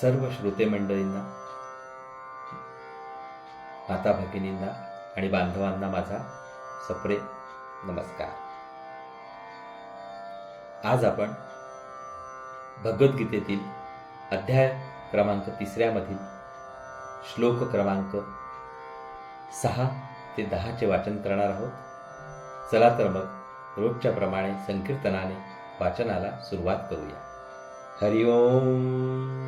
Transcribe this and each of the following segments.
सर्व श्रोते मंडळींना माता भगिनींना आणि बांधवांना माझा सप्रे नमस्कार. आज आपण भगवद्गीतेतील अध्याय क्रमांक तिसऱ्यामधील श्लोक क्रमांक सहा ते दहाचे वाचन करणार आहोत. चला तर मग रोजच्या प्रमाणे संकीर्तनाने वाचनाला सुरुवात करूया. हरि ओम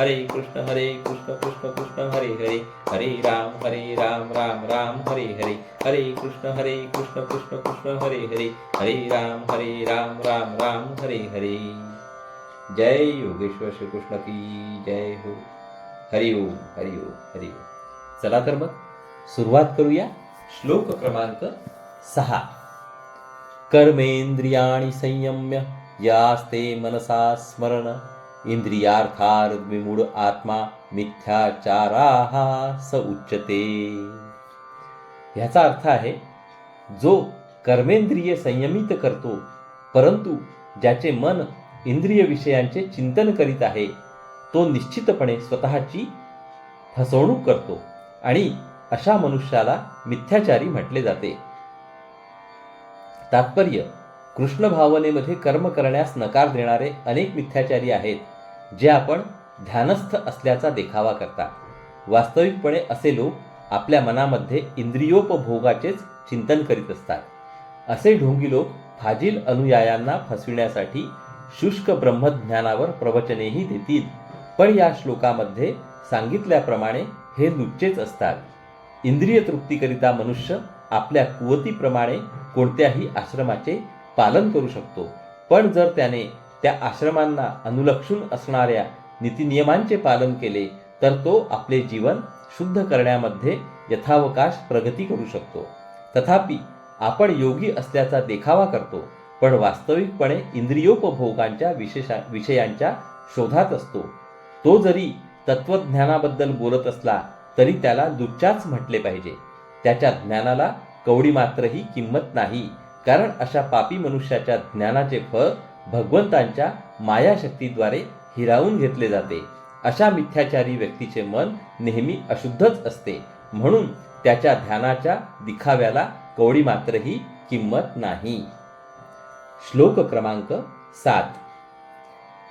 हरे कृष्ण हरे कृष्ण कृष्ण कृष्ण हरे हरे. हरे राम हरे राम राम राम हरे हरे. हरे कृष्ण हरे कृष्ण कृष्ण कृष्ण हरे हरे. हरे राम हरे राम राम राम हरे हरे. जय योगेश्वर श्रीकृष्ण की जय हो. हरि ओम हरि ओम हरि ओम. चला तर मग सुरुवात करूया श्लोक क्रमांक सहा. कर्मेंद्रियाणी संयम्य यास्ते मनसा स्मरण. इंद्रियार्थार्विमूढ आत्मा मिथ्याचाराः स उच्चते ह्याचा अर्थ आहे जो कर्मेंद्रिय संयमित करतो परंतु ज्याचे मन इंद्रिय विषयांचे चिंतन करीत आहे तो निश्चितपणे स्वतःची फसवणूक करतो आणि अशा मनुष्याला मिथ्याचारी म्हटले जाते. तात्पर्य कृष्ण भावनेमध्ये कर्म करण्यास नकार देणारे अनेक मिथ्याचारी आहेत जे आपण ध्यानस्थ असल्याचा देखावा करतात. वास्तविकपणे असे लोक आपल्या मनामध्ये इंद्रियोपभोगाचेच चिंतन करीत असतात. असे ढोंगी लोक फाजील अनुयायांना फसविण्यासाठी शुष्क ब्रह्मज्ञानावर प्रवचनेही देतील. पण या श्लोकामध्ये सांगितल्याप्रमाणे हे नुच्चेच असतात. इंद्रिय तृप्तीकरिता मनुष्य आपल्या कुवतीप्रमाणे कोणत्याही आश्रमाचे पालन करू शकतो. पण जर त्याने त्या आश्रमांना अनुलक्षून असणाऱ्या नीतिनियमांचे पालन केले तर तो आपले जीवन शुद्ध करण्यामध्ये यथावकाश प्रगती करू शकतो. तथापि आपण योगी असल्याचा देखावा करतो पण वास्तविकपणे इंद्रियोपभोगांच्या विशेषा विषयांच्या शोधात असतो. तो जरी तत्वज्ञानाबद्दल बोलत असला तरी त्याला दुच्चाच म्हटले पाहिजे. त्याच्या ज्ञानाला कवडी मात्रही किंमत नाही. कारण अशा पापी मनुष्याच्या ज्ञानाचे फळ भगवंतांच्या मायाशक्तीद्वारे हिरावून घेतले जाते. अशा मिथ्याचारी व्यक्तीचे मन नेहमी अशुद्धच असते. म्हणून त्याच्या ध्यानाच्या दिखाव्याला कवडी मात्रही किंमत नाही. श्लोक क्रमांक सात.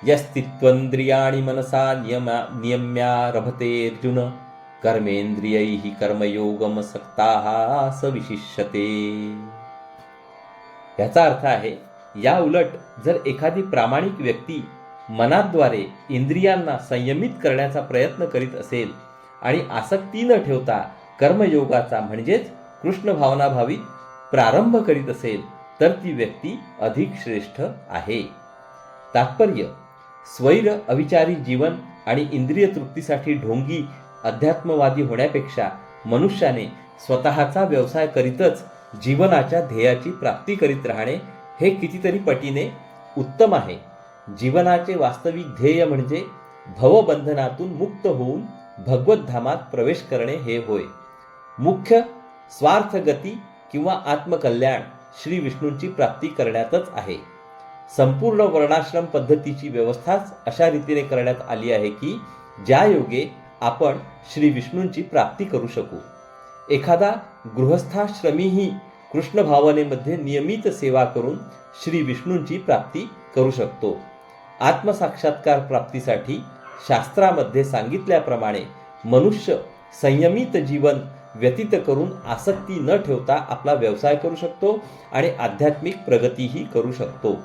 यस्तित्वन्द्रियाणि मनसा नियमा नियम्या रभते अर्जुन. कर्मेंद्रियैः कर्मयोगमसक्ताः सविशिष्यते. ह्याचा अर्थ आहे या उलट जर एखादी प्रामाणिक व्यक्ती मनाद्वारे इंद्रियांना संयमित करण्याचा प्रयत्न करीत असेल आणि आसक्ती न ठेवता कर्मयोगाचा म्हणजेच कृष्ण भावनाभावी प्रारंभ करीत असेल तर ती व्यक्ती अधिक श्रेष्ठ आहे. तात्पर्य स्वैर अविचारी जीवन आणि इंद्रिय तृप्तीसाठी ढोंगी अध्यात्मवादी होण्यापेक्षा मनुष्याने स्वतःचा व्यवसाय करीतच जीवनाच्या ध्येयाची प्राप्ती करीत राहणे हे कितीतरी पटीने उत्तम आहे. जीवनाचे वास्तविक ध्येय म्हणजे भवबंधनातून मुक्त होऊन भगवद्धामात प्रवेश करणे हे होय. मुख्य स्वार्थगती किंवा आत्मकल्याण श्री विष्णूंची प्राप्ती करण्यातच आहे. संपूर्ण वर्णाश्रम पद्धतीची व्यवस्थाच अशा रीतीने करण्यात आली आहे की ज्या योगे आपण श्री विष्णूंची प्राप्ती करू शकू. एखादा गृहस्थाश्रमीही कृष्ण भावनेमध्ये नियमित सेवा करून श्री विष्णूंची प्राप्ती करू शकतो. आत्मसाक्षात्कार प्राप्तीसाठी शास्त्रामध्ये सांगितल्याप्रमाणे मनुष्य संयमित जीवन व्यतीत करून आसक्ती न ठेवता आपला व्यवसाय करू शकतो आणि आध्यात्मिक प्रगतीही करू शकतो.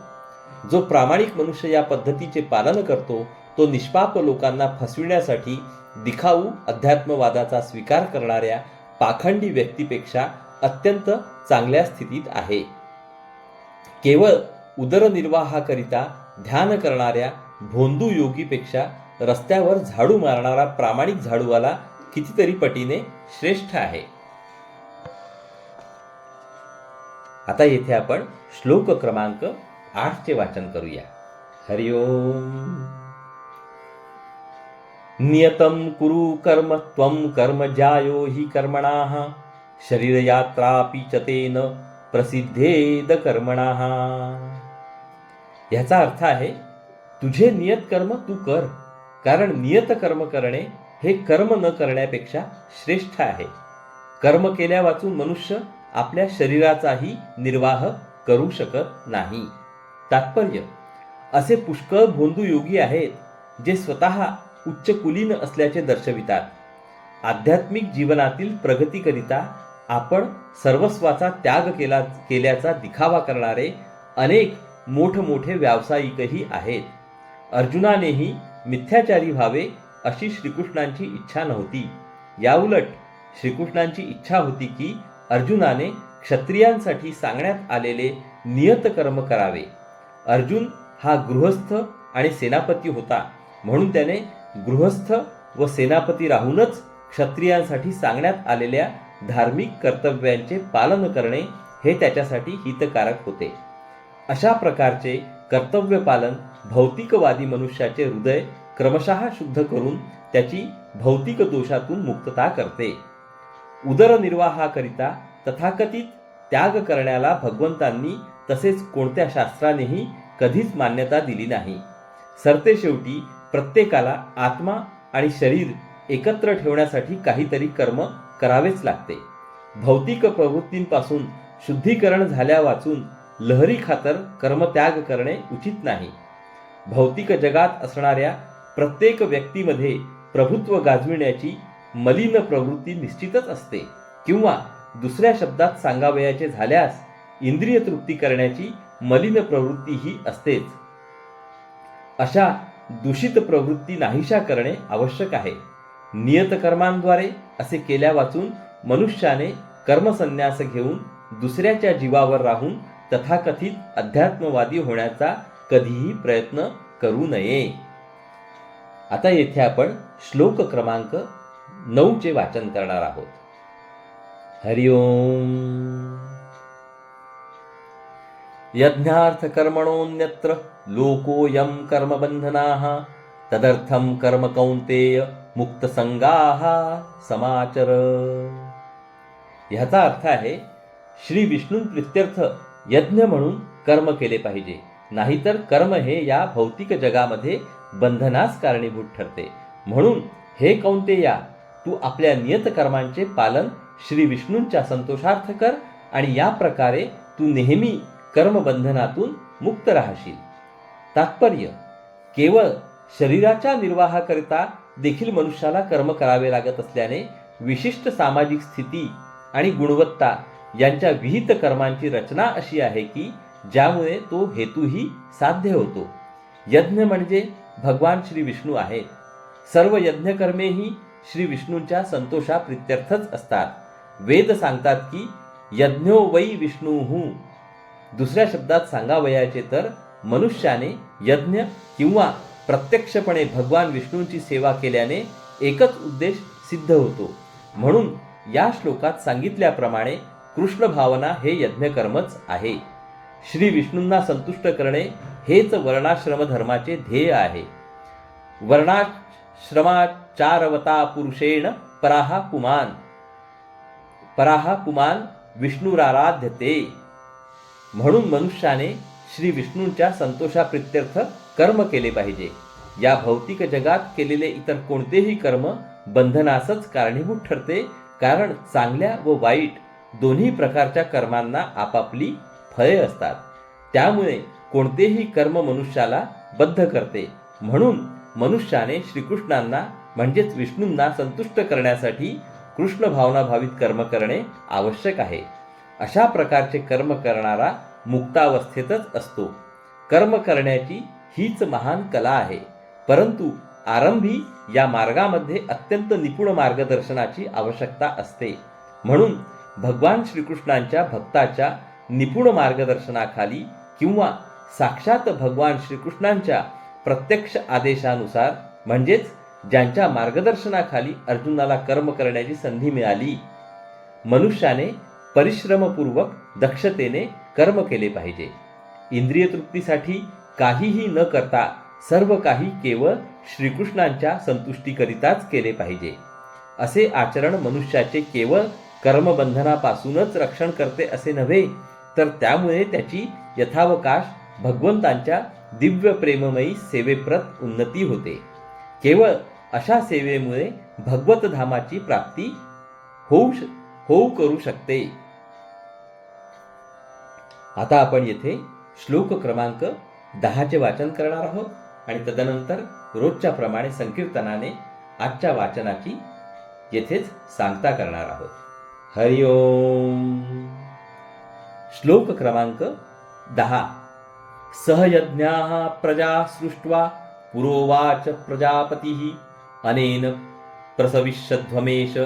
जो प्रामाणिक मनुष्य या पद्धतीचे पालन करतो तो निष्पाप लोकांना फसविण्यासाठी दिखाऊ अध्यात्मवादाचा स्वीकार करणाऱ्या पाखंडी व्यक्तीपेक्षा अत्यंत चांगल्या स्थितीत आहे. केवळ उदरनिर्वाहाकरिता ध्यान करणाऱ्या भोंदू योगीपेक्षा रस्त्यावर झाडू मारणारा प्रामाणिक झाडूवाला कितीतरी पटीने श्रेष्ठ आहे. आता येथे आपण श्लोक क्रमांक आठचे वाचन करूया. हरिओम. नियतं कुरु कर्म त्वं कर्म जायो हि कर्मणाः। शरीरयात्रापि च तेन प्रसिद्धेद कर्मणाः। ह्याचा अर्थ आहे तुझे नियत कर्म तू कर कारण नियत कर्म करणे हे कर्म न करण्यापेक्षा श्रेष्ठ आहे. कर्म केल्या वाचून मनुष्य आपल्या शरीराचाही निर्वाह करू शकत नाही. तात्पर्य असे पुष्कळ भोंदू योगी आहेत जे स्वतः उच्च कुलीन असल्याचे दर्शवितात. आध्यात्मिक जीवनातील प्रगतीकरिता आपण सर्वस्वाचा त्याग केला केल्याचा दिखावा करणारे अनेक मोठमोठे व्यावसायिकही आहेत. अर्जुनानेही मिथ्याचारी व्हावे अशी श्रीकृष्णांची इच्छा नव्हती. याउलट श्रीकृष्णांची इच्छा होती की अर्जुनाने क्षत्रियांसाठी सांगण्यात आलेले नियत कर्म करावे. अर्जुन हा गृहस्थ आणि सेनापती होता म्हणून त्याने गृहस्थ व सेनापती राहूनच क्षत्रियांसाठी सांगण्यात आलेल्या धार्मिक कर्तव्यांचे पालन करणे हे त्याच्यासाठी हितकारक होते. अशा प्रकारचे कर्तव्य पालन भौतिकवादी मनुष्याचे हृदय क्रमशः शुद्ध करून त्याची भौतिक दोषातून मुक्तता करते. उदरनिर्वाहाकरिता तथाकथित त्याग करण्याला भगवंतांनी तसेच कोणत्या शास्त्रानेही कधीच मान्यता दिली नाही. सरते शेवटी प्रत्येकाला आत्मा आणि शरीर एकत्र ठेवण्यासाठी काहीतरी कर्म करावेच लागते. भौतिक प्रवृत्तींपासून शुद्धीकरण झाल्या वाचून लहरी खातर कर्मत्याग करणे उचित नाही. भौतिक जगात असणाऱ्या प्रत्येक व्यक्तीमध्ये प्रभुत्व गाजविण्याची मलिन प्रवृत्ती निश्चितच असते. किंवा दुसऱ्या शब्दात सांगावयाचे झाल्यास इंद्रिय तृप्ती करण्याची मलिन प्रवृत्ती ही असतेच. अशा दूषित प्रवृत्ती नाहीशा करणे आवश्यक आहे. नियत कर्मांद्वारे असे केल्या वाचून मनुष्याने कर्मसन्यास घेऊन दुसऱ्याच्या जीवावर राहून तथाकथित अध्यात्मवादी होण्याचा कधीही प्रयत्न करू नये. आता येथे आपण श्लोक क्रमांक नऊचे वाचन करणार आहोत. हरिओम. यज्ञार्थकर्मणोऽन्यत्र लोकोऽयं कर्मबन्धनाः तदर्थं कर्म कौन्तेय मुक्तसंगाः समाचर। ह्याचा अर्थ आहे श्री विष्णू प्रित्यर्थ यज्ञ म्हणून कर्म केले पाहिजे नाहीतर कर्म हे या भौतिक जगामध्ये बंधनास कारणीभूत ठरते. म्हणून हे कौंतेया तू आपल्या नियत कर्मांचे पालन श्री विष्णूंच्या संतोषार्थ कर आणि या प्रकारे तू नेहमी कर्मबंधनातून मुक्त राहशील. तात्पर्य केवळ शरीराच्या निर्वाहाकरिता देखील मनुष्याला कर्म करावे लागत असल्याने विशिष्ट सामाजिक स्थिती आणि गुणवत्ता यांच्या विहित कर्मांची रचना अशी आहे की ज्यामुळे तो हेतूही साध्य होतो. यज्ञ म्हणजे भगवान श्री विष्णू आहेत. सर्व यज्ञकर्मेही श्री विष्णूंच्या संतोषा प्रित्यर्थच असतात. वेद सांगतात की यज्ञो वै विष्णू दुसऱ्या शब्दात सांगावयाचे तर मनुष्याने यज्ञ किंवा प्रत्यक्षपणे भगवान विष्णूंची सेवा केल्याने एकच उद्देश सिद्ध होतो. म्हणून या श्लोकात सांगितल्याप्रमाणे कृष्ण भावना हे यज्ञकर्मच आहे. श्री विष्णूंना संतुष्ट करणे हेच वर्णाश्रम धर्माचे ध्येय आहे. वर्णाश्रमाचारवता पुरुषेण पराहा पुमान. पराहा पुमान विष्णुराराध्यते. म्हणून मनुष्याने श्री विष्णूंच्या संतोषाप्रित्यर्थ कर्म केले पाहिजे. या भौतिक जगात केलेले इतर कोणतेही कर्म बंधनासच कारणीभूत ठरते कारण चांगल्या व वाईट दोन्ही प्रकारच्या कर्मांना आपापली फळे असतात. त्यामुळे कोणतेही कर्म मनुष्याला बद्ध करते. म्हणून मनुष्याने श्रीकृष्णांना म्हणजेच विष्णूंना संतुष्ट करण्यासाठी कृष्ण भावनाभावित कर्म करणे आवश्यक आहे. अशा प्रकारचे कर्म करणारा मुक्तावस्थेतच असतो. कर्म करण्याची हीच महान कला आहे. परंतु आरंभी या मार्गामध्ये अत्यंत निपुण मार्गदर्शनाची आवश्यकता असते. म्हणून भगवान श्रीकृष्णांच्या भक्ताच्या निपुण मार्गदर्शनाखाली किंवा साक्षात भगवान श्रीकृष्णांच्या प्रत्यक्ष आदेशानुसार म्हणजेच ज्यांच्या मार्गदर्शनाखाली अर्जुनाला कर्म करण्याची संधी मिळाली मनुष्याने परिश्रमपूर्वक दक्षतेने कर्म केले पाहिजे. इंद्रिय तृप्तीसाठी काहीही न करता सर्व काही केवळ श्रीकृष्णांच्या संतुष्टीकरिताच केले पाहिजे. असे आचरण मनुष्याचे केवळ कर्मबंधनापासूनच रक्षण करते असे नव्हे तर त्यामुळे त्याची यथावकाश भगवंतांच्या दिव्य प्रेममयी सेवेप्रत उन्नती होते. केवळ अशा सेवेमुळे भगवतधामाची प्राप्ती होऊ श- होऊ करू शकते. आता आपण येथे श्लोक क्रमांक दहाचे वाचन करणार आहोत आणि तदनंतर रोजच्या प्रमाणे संकीर्तनाने आजच्या वाचनाची येथेच सांगता करणार आहोत. हरिओम श्लोक क्रमांक दहा. सहयज्ञा प्रजा सृष्ट्वा पुरोवाच प्रजापती. अनेन प्रसविष्यध्वमेश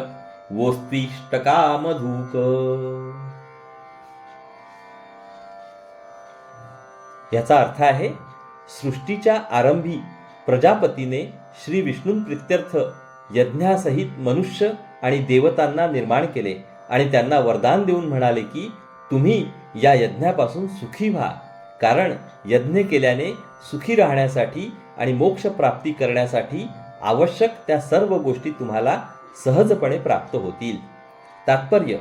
वोस्तिष्टकामधूक. याचा अर्थ आहे सृष्टीच्या आरंभी प्रजापतीने श्री विष्णूंप्रित्यर्थ यज्ञासहित मनुष्य आणि देवतांना निर्माण केले आणि त्यांना वरदान देऊन म्हणाले की तुम्ही या यज्ञापासून सुखी व्हा. कारण यज्ञ केल्याने सुखी राहण्यासाठी आणि मोक्ष प्राप्ती करण्यासाठी आवश्यक त्या सर्व गोष्टी तुम्हाला सहजपणे प्राप्त होतील. तात्पर्य.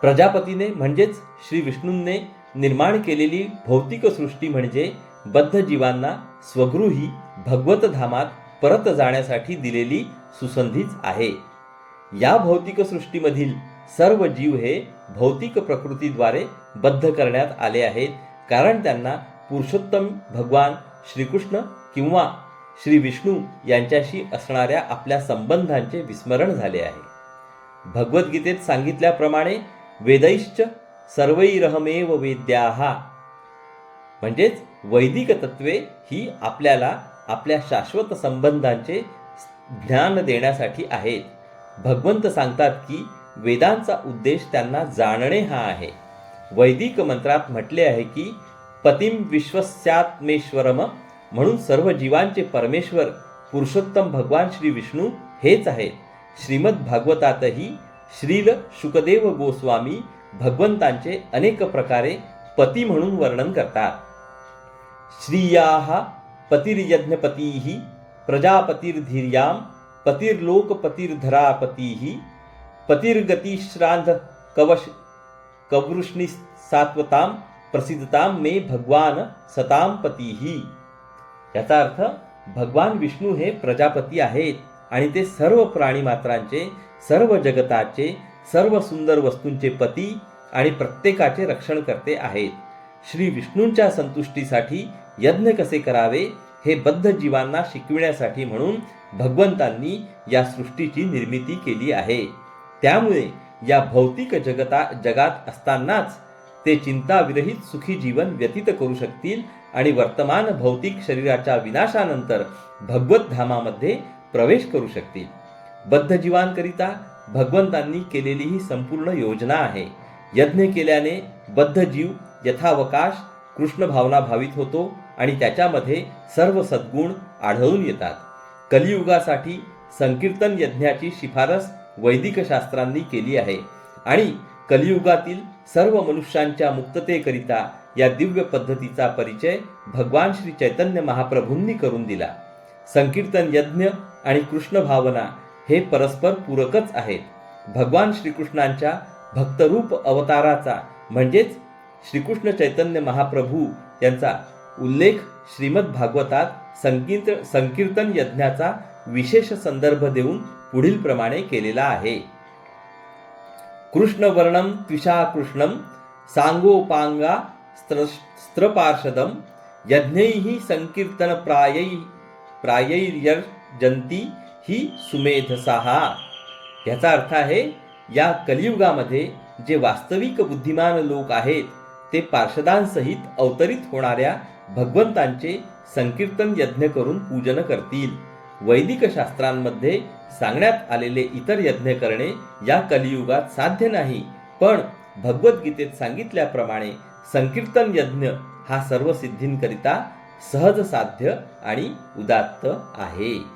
प्रजापतीने म्हणजेच श्री विष्णूंने निर्माण केलेली भौतिक सृष्टी म्हणजे बद्ध जीवांना स्वगृही भगवत धामात परत जाण्यासाठी दिलेली सुसंधीच आहे. या भौतिक सृष्टीमधील सर्व जीव हे भौतिक प्रकृतीद्वारे बद्ध करण्यात आले आहेत. कारण त्यांना पुरुषोत्तम भगवान श्रीकृष्ण किंवा श्री विष्णू यांच्याशी असणाऱ्या आपल्या संबंधांचे विस्मरण झाले आहे. भगवद्गीतेत सांगितल्याप्रमाणे वेदैश्च सर्वैरहमेव वेद्याहा म्हणजेच वैदिक तत्वे ही आपल्याला आपल्या शाश्वत संबंधांचे ज्ञान देण्यासाठी आहेत. भगवंत सांगतात की वेदांचा उद्देश त्यांना जाणणे हा आहे. वैदिक मंत्रात म्हटले आहे की पतिम विश्वस्यात्मेश्वरम म्हणून सर्व जीवांचे परमेश्वर पुरुषोत्तम भगवान श्री विष्णू हेच आहेत. श्रीमद भागवतातही श्रील शुकदेव गोस्वामी भगवंतांचे अनेक प्रकारे पती म्हणून वर्णन करतात. श्रियाः पतिर्यज्ञपतीः प्रजापतिर्धीर्यां पतिर्लोकपतिर्धरापतीः पतिर्गतिश्रांध कवश कवृष्णी सात्वताम प्रसिद्धतां मे भगवान सतां पतीः. याचा अर्थ भगवान विष्णू हे प्रजापती आहेत आणि ते सर्व प्राणीमात्रांचे सर्व जगताचे सर्व सुंदर वस्तूंचे पती आणि प्रत्येकाचे रक्षण करते आहेत. श्री विष्णूंच्या संतुष्टीसाठी यज्ञ कसे करावे हे बद्ध जीवांना शिकविण्यासाठी म्हणून भगवंतांनी या सृष्टीची निर्मिती केली आहे. त्यामुळे या भौतिक जगता जगात असतानाच ते चिंताविरहित सुखी जीवन व्यतीत करू शकतील आणि वर्तमान भौतिक शरीराच्या विनाशानंतर भगवत धामामध्ये प्रवेश करू शकतील. बद्ध जीवांकरिता भगवंतांनी केलेली ही संपूर्ण योजना आहे. यज्ञ केल्याने बद्ध जीव यथावकाश कृष्ण भावना भावित होतो आणि त्याच्यामध्ये सर्व सद्गुण आढळून येतात. कलियुगासाठी संकीर्तन यज्ञाची शिफारस वैदिक शास्त्रांनी केली आहे आणि कलियुगातील सर्व मनुष्यांच्या मुक्ततेकरिता या दिव्य पद्धतीचा परिचय भगवान श्री चैतन्य महाप्रभूंनी करून दिला. संकीर्तन यज्ञ आणि कृष्ण भावना हे परस्पर पूरकच आहेत. भगवान श्रीकृष्णांच्या भक्तरूप अवताराचा म्हणजेच श्रीकृष्ण चैतन्य महाप्रभू यांचा उल्लेख श्रीमद भागवतात संकीर्त संकीर्तन यज्ञाचा विशेष संदर्भ देऊन पुढील प्रमाणे केलेला आहे. कृष्णवर्णम त्विषा कृष्णम सांगोपांगा स्त्र स्त्रपार्षदम यज्ञैः संकीर्तन प्रायै ही सुमेध सहा याचा अर्थ आहे या कलियुगामध्ये जे वास्तविक बुद्धिमान लोक आहेत ते पार्षदांसहित अवतरित होणाऱ्या भगवंतांचे संकीर्तन यज्ञ करून पूजन करतील. वैदिक शास्त्रांमध्ये सांगण्यात आलेले इतर यज्ञ करणे या कलियुगात साध्य नाही पण भगवद्गीतेत सांगितल्याप्रमाणे संकीर्तन यज्ञ हा सर्व सिद्धींकरिता सहज साध्य आणि उदात्त आहे.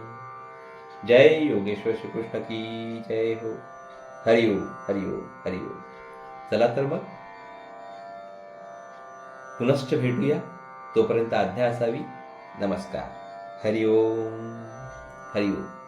जय योगेश्वर श्रीकृष्ण की जय हो। हरि ओम हरि ओम हरि ओम। चला तर मग पुनश्च भेटूया. तोपर्यंत आज्ञा असावी. नमस्कार. हरि ओम हरि ओम.